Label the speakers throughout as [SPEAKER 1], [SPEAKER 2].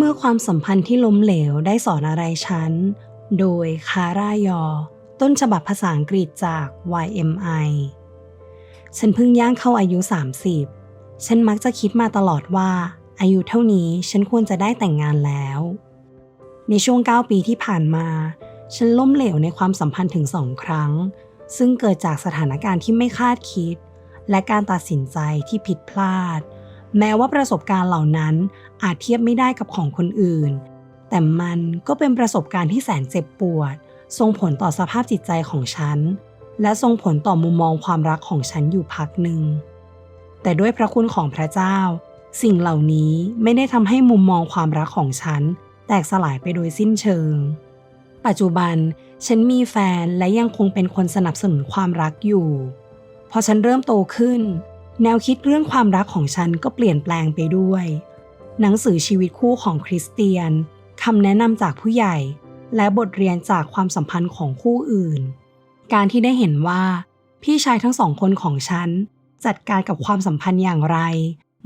[SPEAKER 1] เมื่อความสัมพันธ์ที่ล้มเหลวได้สอนอะไรฉัน โดยคาร่ายอ ต้นฉบับภาษาอังกฤษจาก YMI ฉันเพิ่งย่างเข้าอายุ 30 ฉันมักจะคิดมาตลอดว่า อายุเท่านี้ฉันควรจะได้แต่งงานแล้ว ในช่วง 9 ปีที่ผ่านมา ฉันล้มเหลวในความสัมพันธ์ถึงสองครั้ง ซึ่งเกิดจากสถานการณ์ที่ไม่คาดคิด และการตัดสินใจที่ผิดพลาด แม้ว่าประสบการณ์เหล่านั้นอาจเทียบไม่ได้กับของคนอื่น แต่มันก็เป็นประสบการณ์ที่แสนเจ็บปวด ส่งผลต่อสภาพจิตใจของฉัน และส่งผลต่อมุมมองความรักของฉันอยู่พักหนึ่ง แต่ด้วยพระคุณของพระเจ้า สิ่งเหล่านี้ไม่ได้ทำให้มุมมองความรักของฉัน แตกสลายไปโดยสิ้นเชิง ปัจจุบันฉันมีแฟนและยังคงเป็นคนสนับสนุนความรักอยู่ พอฉันเริ่มโตขึ้น แนวคิดเรื่องความรักของฉันก็เปลี่ยนแปลงไปด้วย หนังสือชีวิตคู่ของคริสเตียนคำแนะนำจากผู้ใหญ่ และบทเรียนจากความสัมพันธ์ของคู่อื่น การที่ได้เห็นว่า พี่ชายทั้งสองคนของฉัน จัดการกับความสัมพันธ์อย่างไร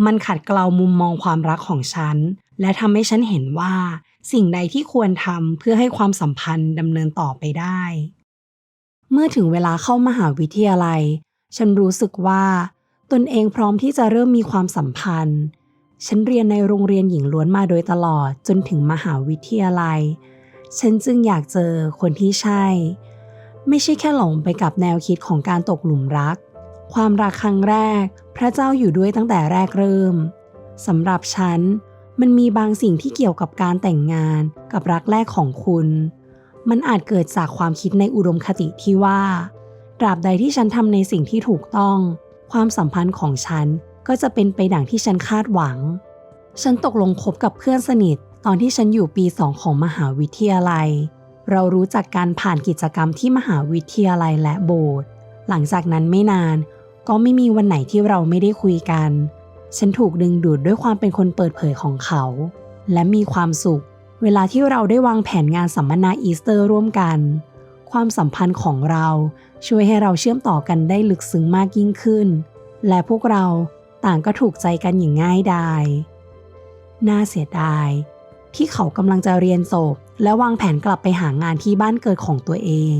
[SPEAKER 1] มันขัดเกลามุมมองความรักของฉัน และทำให้ฉันเห็นว่า สิ่งใดที่ควรทำเพื่อให้ความสัมพันธ์ดำเนินต่อไปได้ เมื่อถึงเวลาเข้ามหาวิทยาลัย ฉันรู้สึกว่า ตนเองพร้อมที่จะเริ่มมีความสัมพันธ์ ฉันเรียนในโรงเรียนหญิงล้วนมาโดยตลอดจนถึงมหาวิทยาลัย ฉันจึงอยากเจอคนที่ใช่ ไม่ใช่แค่หลงไปกับแนวคิดของการตกหลุมรัก ความรักครั้งแรก พระเจ้าอยู่ด้วยตั้งแต่แรกเริ่มสำหรับฉันมันมีบางสิ่งที่เกี่ยวกับการแต่งงานกับรักแรกของคุณ มันอาจเกิดจากความคิดในอุดมคติที่ว่า ตราบใดที่ฉันทำในสิ่งที่ถูกต้อง ความสัมพันธ์ของฉันก็จะเป็นไปดังที่ฉันคาดหวัง ฉันตกลงคบกับเพื่อนสนิท ตอนที่ฉันอยู่ปีสองของมหาวิทยาลัย เรารู้จักการผ่านกิจกรรมที่มหาวิทยาลัยและโบสถ์หลังจากนั้นไม่นาน ก็ไม่มีวันไหนที่เราไม่ได้คุยกัน ฉันถูกดึงดูดด้วยความเป็นคนเปิดเผยของเขา และมีความสุข เวลาที่เราได้วางแผนงานสัมมนาอีสเตอร์ร่วมกัน ความสัมพันธ์ของเรา ช่วยให้เราเชื่อมต่อกันได้ลึกซึ้งมากยิ่งขึ้น และพวกเราต่างก็ถูกใจกันอย่างง่ายดายน่าเสียดาย ที่เขากำลังจะเรียนจบและวางแผนกลับไปหางานที่บ้านเกิดของตัวเอง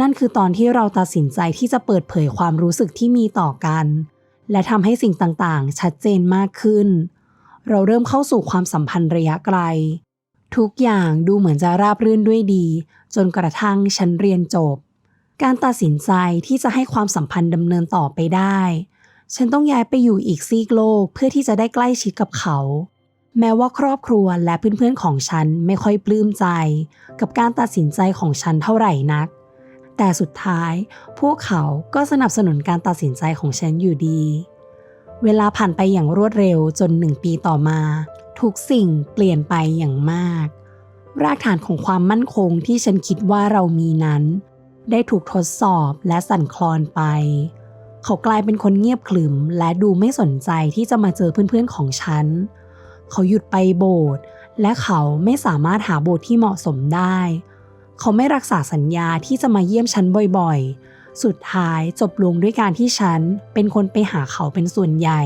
[SPEAKER 1] นั่นคือตอนที่เราตัดสินใจที่จะเปิดเผยความรู้สึกที่มีต่อกัน และทำให้สิ่งต่างๆ ชัดเจนมากขึ้น เราเริ่มเข้าสู่ความสัมพันธ์ระยะไกล ทุกอย่างดูเหมือนจะราบรื่นด้วยดี จนกระทั่งฉันเรียนจบ การตัดสินใจที่จะให้ความสัมพันธ์ดำเนินต่อไปได้ ฉันต้องย้ายไปอยู่อีกซีกโลกเพื่อที่จะได้ใกล้ชิดกับเขา แม้ว่าครอบครัวและเพื่อนๆของฉันไม่ค่อยปลื้มใจ กับการตัดสินใจของฉันเท่าไหร่นัก แต่สุดท้าย พวกเขาก็สนับสนุนการตัดสินใจของฉันอยู่ดี เวลาผ่านไปอย่างรวดเร็วจนหนึ่งปีต่อมา ทุกสิ่งเปลี่ยนไปอย่างมาก รากฐานของความมั่นคงที่ฉันคิดว่าเรามีนั้น ได้ถูกทดสอบและสั่นคลอนไป เขากลายเป็นคนเงียบขรึมและดูไม่สนใจที่จะมาเจอเพื่อนๆของฉัน เขาหยุดไปโบสถ์และเขาไม่สามารถหาโบสถ์ที่เหมาะสมได้ เขาไม่รักษาสัญญาที่จะมาเยี่ยมฉันบ่อยๆ สุดท้ายจบลงด้วยการที่ฉันเป็นคนไปหาเขาเป็นส่วนใหญ่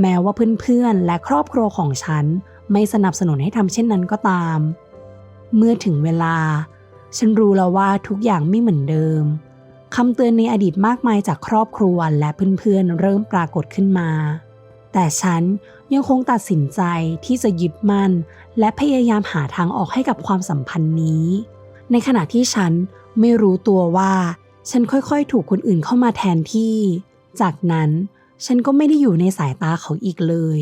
[SPEAKER 1] แม้ว่าเพื่อนๆ และครอบครัวของฉันไม่สนับสนุนให้ทำเช่นนั้นก็ตาม เมื่อถึงเวลา ฉันรู้แล้วว่าทุกอย่างไม่เหมือนเดิมคำเตือนในอดีตมากมายจากครอบครัวและเพื่อนๆ เริ่มปรากฏขึ้นมา แต่ฉันยังคงตัดสินใจที่จะยึดมั่น และพยายามหาทางออกให้กับความสัมพันธ์นี้ ในขณะที่ฉันไม่รู้ตัวว่า ฉันค่อยๆ ถูกคนอื่นเข้ามาแทนที่ จากนั้น ฉันก็ไม่ได้อยู่ในสายตาเขาอีกเลย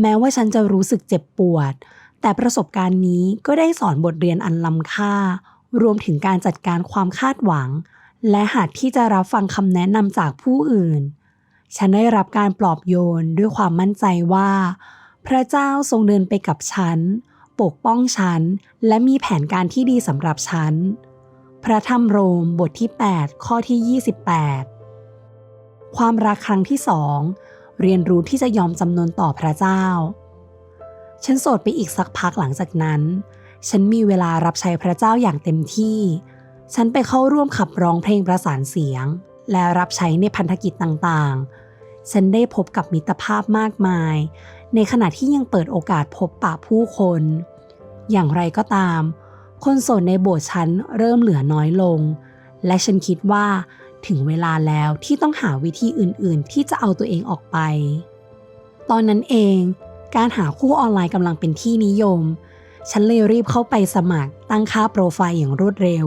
[SPEAKER 1] แม้ว่าฉันจะรู้สึกเจ็บปวด แต่ประสบการณ์นี้ก็ได้สอนบทเรียนอันล้ำค่า รวมถึงการจัดการความคาดหวัง และหัดที่จะรับฟังคำแนะนำจากผู้อื่น ฉันได้รับการปลอบโยนด้วยความมั่นใจว่า พระเจ้าทรงเดินไปกับฉัน ปกป้องฉัน และมีแผนการที่ดีสำหรับฉัน พระธรรมโรมบทที่ 8 ข้อที่ 28 ความรักครั้งที่สองเรียนรู้ที่จะยอมจำนนต่อพระเจ้า ฉันโสดไปอีกสักพักหลังจากนั้น ฉันมีเวลารับใช้พระเจ้าอย่างเต็มที่ ฉันไปเข้าร่วมขับร้องเพลงประสานเสียง และรับใช้ในพันธกิจต่างๆ ฉันได้พบกับมิตรภาพมากมาย ในขณะที่ยังเปิดโอกาสพบปะผู้คน อย่างไรก็ตาม คนโสดในโบสถ์ฉันเริ่มเหลือน้อยลง และฉันคิดว่า ถึงเวลาแล้วที่ต้องหาวิธีอื่นๆ ที่จะเอาตัวเองออกไป ตอนนั้นเอง การหาคู่ออนไลน์กำลังเป็นที่นิยม ฉันเลยรีบเข้าไปสมัครตั้งค่าโปรไฟล์อย่างรวดเร็ว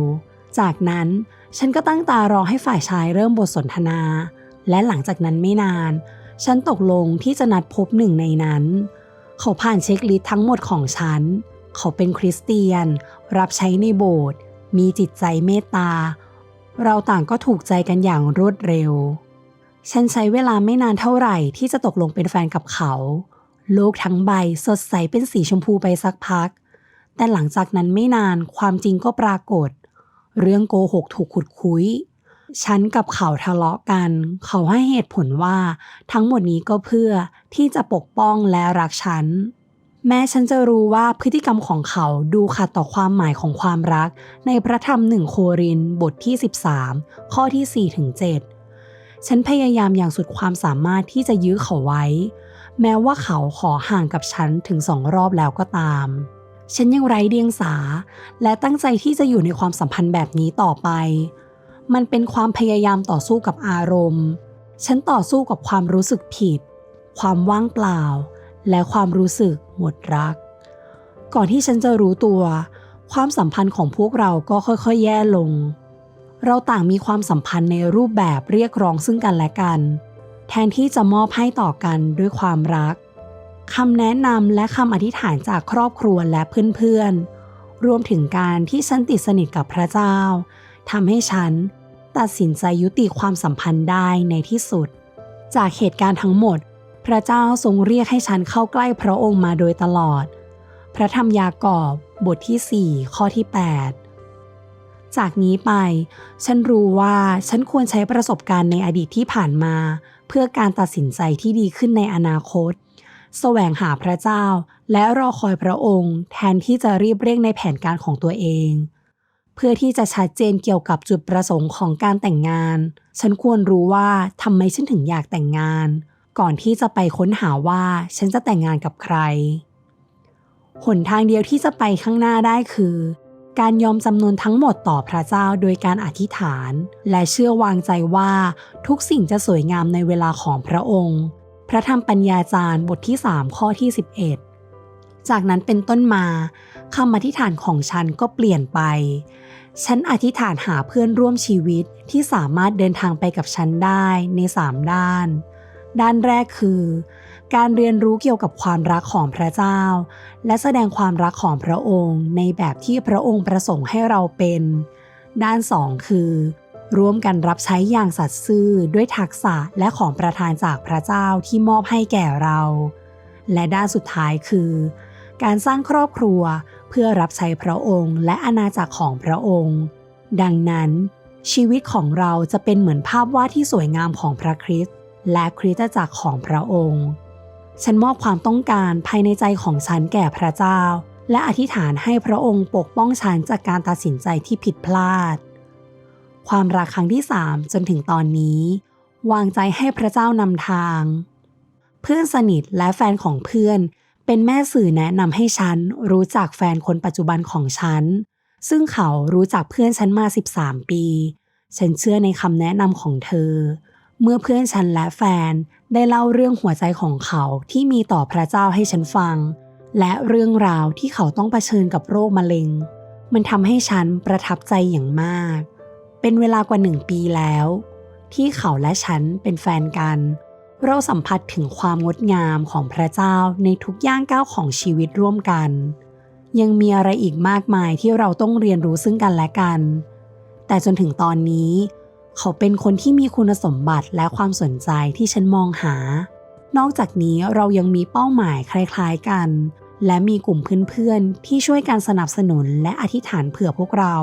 [SPEAKER 1] จากนั้นฉันก็ตั้งตารอให้ฝ่ายชายเริ่มบทสนทนา และหลังจากนั้นไม่นาน ฉันตกลงที่จะนัดพบหนึ่งในนั้น เขาผ่านเช็คลิสต์ทั้งหมดของฉัน เขาเป็นคริสเตียน รับใช้ในโบสถ์มีจิตใจเมตตา เราต่างก็ถูกใจกันอย่างรวดเร็ว ฉันใช้เวลาไม่นานเท่าไหร่ที่จะตกลงเป็นแฟนกับเขา โลกทั้งใบสดใสเป็นสีชมพูไปสักพัก แต่หลังจากนั้นไม่นานความจริงก็ปรากฏ เรื่องโกหกถูกขุดคุย ฉันกับเขาทะเลาะกัน เขาให้เหตุผลว่าทั้งหมดนี้ก็เพื่อที่จะปกป้องและรักฉัน แม้ฉันจะรู้ว่าพฤติกรรมของเขาดูขัดต่อความหมายของความรัก ในพระธรรมหนึ่งโครินบทที่ 13 ข้อที่ 4 ถึง 7 ฉันพยายามอย่างสุดความสามารถที่จะยื้อเขาไว้ แม้ว่าเขาขอห่างกับฉันถึงสองรอบแล้วก็ตาม ฉันยังไร้เดียงสา และตั้งใจที่จะอยู่ในความสัมพันธ์แบบนี้ต่อไป มันเป็นความพยายามต่อสู้กับอารมณ์ ฉันต่อสู้กับความรู้สึกผิด ความว่างเปล่า และความรู้สึก หมดรัก ก่อนที่ฉันจะรู้ตัว ความสัมพันธ์ของพวกเราก็ค่อยๆ แย่ลง เราต่างมีความสัมพันธ์ในรูปแบบเรียกร้องซึ่งกันและกัน แทนที่จะมอบให้ต่อกันด้วยความรักคำแนะนำและคำอธิษฐานจากครอบครัวและเพื่อนๆ รวมถึงการที่ฉันติดสนิทกับพระเจ้าทำให้ฉันตัดสินใจยุติความสัมพันธ์ได้ในที่สุด จากเหตุการณ์ทั้งหมด พระเจ้าทรงเรียกให้ฉันเข้าใกล้พระองค์มาโดยตลอด พระธรรมยากอบบทที่ 4 ข้อที่ 8 จากนี้ไป ฉันรู้ว่าฉันควรใช้ประสบการณ์ในอดีตที่ผ่านมา เพื่อการตัดสินใจที่ดีขึ้นในอนาคต แสวงหาพระเจ้า และรอคอยพระองค์ แทนที่จะรีบเร่งในแผนการของตัวเอง เพื่อที่จะชัดเจนเกี่ยวกับจุดประสงค์ของการแต่งงาน ฉันควรรู้ว่าทำไมฉันถึงอยากแต่งงาน ก่อนที่จะไปค้นหาว่าฉันจะแต่งงานกับใคร หนทางเดียวที่จะไปข้างหน้าได้คือ การยอมจำนวนทั้งหมดต่อพระเจ้าโดยการอธิษฐาน และเชื่อวางใจว่าทุกสิ่งจะสวยงามในเวลาของพระองค์ พระธรรมปัญญาจารย์บทที่ 3 ข้อที่ 11 จากนั้นเป็นต้นมาคำอธิษฐานของฉันก็เปลี่ยนไป ฉันอธิษฐานหาเพื่อนร่วมชีวิตที่สามารถเดินทางไปกับฉันได้ใน3ด้าน ด้านแรกคือ การเรียนรู้เกี่ยวกับความรักของพระเจ้า และแสดงความรักของพระองค์ ในแบบที่พระองค์ประสงค์ให้เราเป็น ด้านสองคือ ร่วมกันรับใช้อย่างสัตย์ซื่อด้วยทักษะและของประทานจากพระเจ้าที่มอบให้แก่เรา และด้านสุดท้ายคือ การสร้างครอบครัวเพื่อรับใช้พระองค์และอาณาจักรของพระองค์ ดังนั้น ชีวิตของเราจะเป็นเหมือนภาพวาดที่สวยงามของพระคริสต์ และคริสตจักรของพระองค์ ฉันมอบความต้องการภายในใจของฉันแก่พระเจ้า และอธิษฐานให้พระองค์ปกป้องฉันจากการตัดสินใจที่ผิดพลาด ความรักครั้งที่สามจนถึงตอนนี้ วางใจให้พระเจ้านำทาง เพื่อนสนิทและแฟนของเพื่อน เป็นแม่สื่อแนะนำให้ฉันรู้จักแฟนคนปัจจุบันของฉัน ซึ่งเขารู้จักเพื่อนฉันมา 13 ปี ฉันเชื่อในคำแนะนำของเธอ เมื่อเพื่อนฉันและแฟนได้เล่าเรื่องหัวใจของเขาที่มีต่อพระเจ้าให้ฉันฟัง และเรื่องราวที่เขาต้องเผชิญกับโรคมะเร็ง มันทำให้ฉันประทับใจอย่างมาก เป็นเวลากว่าหนึ่งปีแล้ว ที่เขาและฉันเป็นแฟนกัน เราสัมผัสถึงความงดงามของพระเจ้าในทุกย่างก้าวของชีวิตร่วมกัน ยังมีอะไรอีกมากมายที่เราต้องเรียนรู้ซึ่งกันและกัน แต่จนถึงตอนนี้ เขาเป็นคนที่มีคุณสมบัติและความสนใจที่ฉันมองหา นอกจากนี้เรายังมีเป้าหมายคล้ายๆกัน และมีกลุ่มเพื่อนๆ ที่ช่วยการสนับสนุนและอธิษฐานเผื่อพวกเรา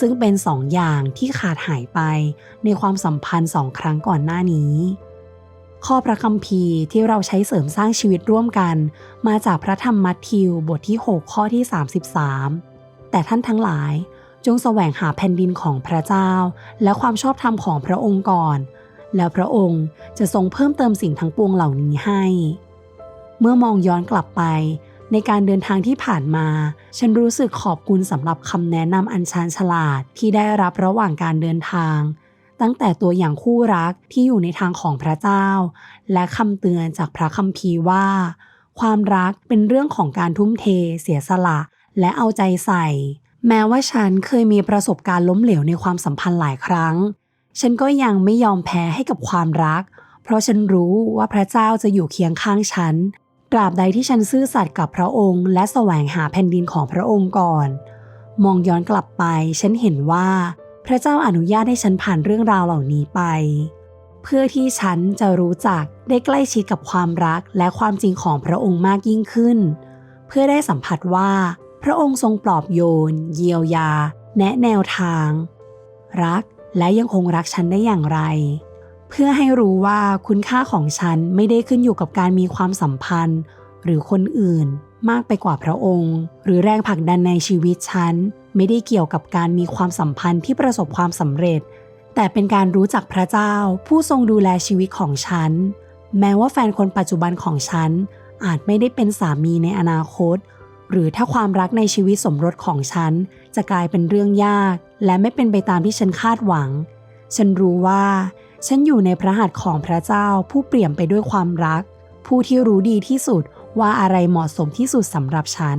[SPEAKER 1] ซึ่งเป็นสองอย่างที่ขาดหายไปในความสัมพันธ์สองครั้งก่อนหน้านี้ ข้อพระคัมภีร์ที่เราใช้เสริมสร้างชีวิตร่วมกัน มาจากพระธรรมมัทธิวบทที่ 6 ข้อที่ 33 แต่ท่านทั้งหลาย จงแสวงหาแผ่นดินของพระเจ้า และความชอบธรรมของพระองค์ก่อน แล้วพระองค์จะทรงเพิ่มเติมสิ่งทั้งปวงเหล่านี้ให้ เมื่อมองย้อนกลับไป ในการเดินทางที่ผ่านมา ฉันรู้สึกขอบคุณสำหรับคำแนะนำอันชาญฉลาดที่ได้รับระหว่างการเดินทาง ตั้งแต่ตัวอย่างคู่รักที่อยู่ในทางของพระเจ้า และคำเตือนจากพระคัมภีร์ว่า ความรักเป็นเรื่องของการทุ่มเท เสียสละ และเอาใจใส่ แม้ว่าฉันเคยมีประสบการณ์ล้มเหลวในความสัมพันธ์หลายครั้ง ฉันก็ยังไม่ยอมแพ้ให้กับความรัก เพราะฉันรู้ว่าพระเจ้าจะอยู่เคียงข้างฉัน ตราบใดที่ฉันซื่อสัตย์กับพระองค์ และแสวงหาแผ่นดินของพระองค์ก่อน มองย้อนกลับไป ฉันเห็นว่า พระเจ้าอนุญาตให้ฉันผ่านเรื่องราวเหล่านี้ไป เพื่อที่ฉันจะรู้จักได้ใกล้ชิดกับความรักและความจริงของพระองค์มากยิ่งขึ้น เพื่อได้สัมผัสว่า พระองค์ทรงปลอบโยน เยียวยา แนะแนวทาง รักและยังคงรักฉันได้อย่างไร เพื่อให้รู้ว่าคุณค่าของฉันไม่ได้ขึ้นอยู่กับการมีความสัมพันธ์ หรือคนอื่นมากไปกว่าพระองค์ หรือแรงผลักดันในชีวิตฉัน ไม่ได้เกี่ยวกับการมีความสัมพันธ์ที่ประสบความสำเร็จ แต่เป็นการรู้จักพระเจ้า ผู้ทรงดูแลชีวิตของฉัน แม้ว่าแฟนคนปัจจุบันของฉันอาจไม่ได้เป็นสามีในอนาคต หรือถ้าความรักในชีวิตสมรสของฉัน จะกลายเป็นเรื่องยาก และไม่เป็นไปตามที่ฉันคาดหวัง ฉันรู้ว่า ฉันอยู่ในพระหัตถ์ของพระเจ้าผู้เปี่ยมไปด้วยความรัก ผู้ที่รู้ดีที่สุดว่าอะไรเหมาะสมที่สุดสำหรับฉัน